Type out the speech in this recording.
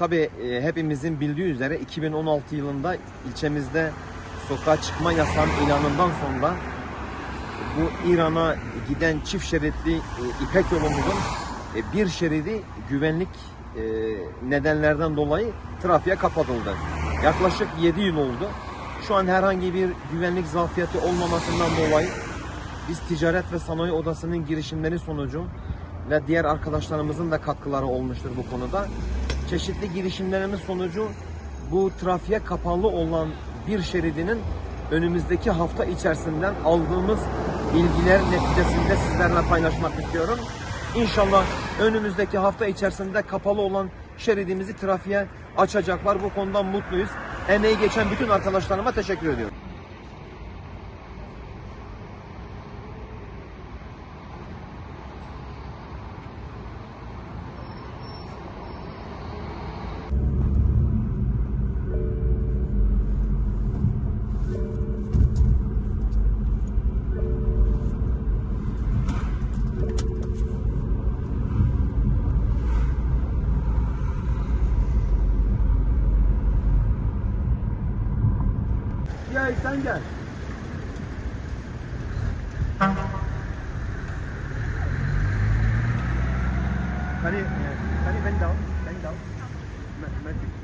tabii e, hepimizin bildiği üzere 2016 yılında ilçemizde sokağa çıkma yasağının ilanından sonra bu İran'a giden çift şeritli e, İpek yolumuzun e, bir şeridi güvenlik nedenlerden dolayı trafiğe kapatıldı. Yaklaşık 7 yıl oldu. Şu an herhangi bir güvenlik zafiyeti olmamasından dolayı biz Ticaret ve Sanayi Odası'nın girişimleri sonucu ve diğer arkadaşlarımızın da katkıları olmuştur bu konuda. Çeşitli girişimlerimiz sonucu bu trafiğe kapalı olan bir şeridinin önümüzdeki hafta içerisinden aldığımız bilgiler neticesinde sizlerle paylaşmak istiyorum. İnşallah önümüzdeki hafta içerisinde kapalı olan şeridimizi trafiğe açacaklar. Bu konudan mutluyuz. Emeği geçen bütün arkadaşlarıma teşekkür ediyorum. Yeah, he sang that. Can you, can you bend down? Bend down. Magic.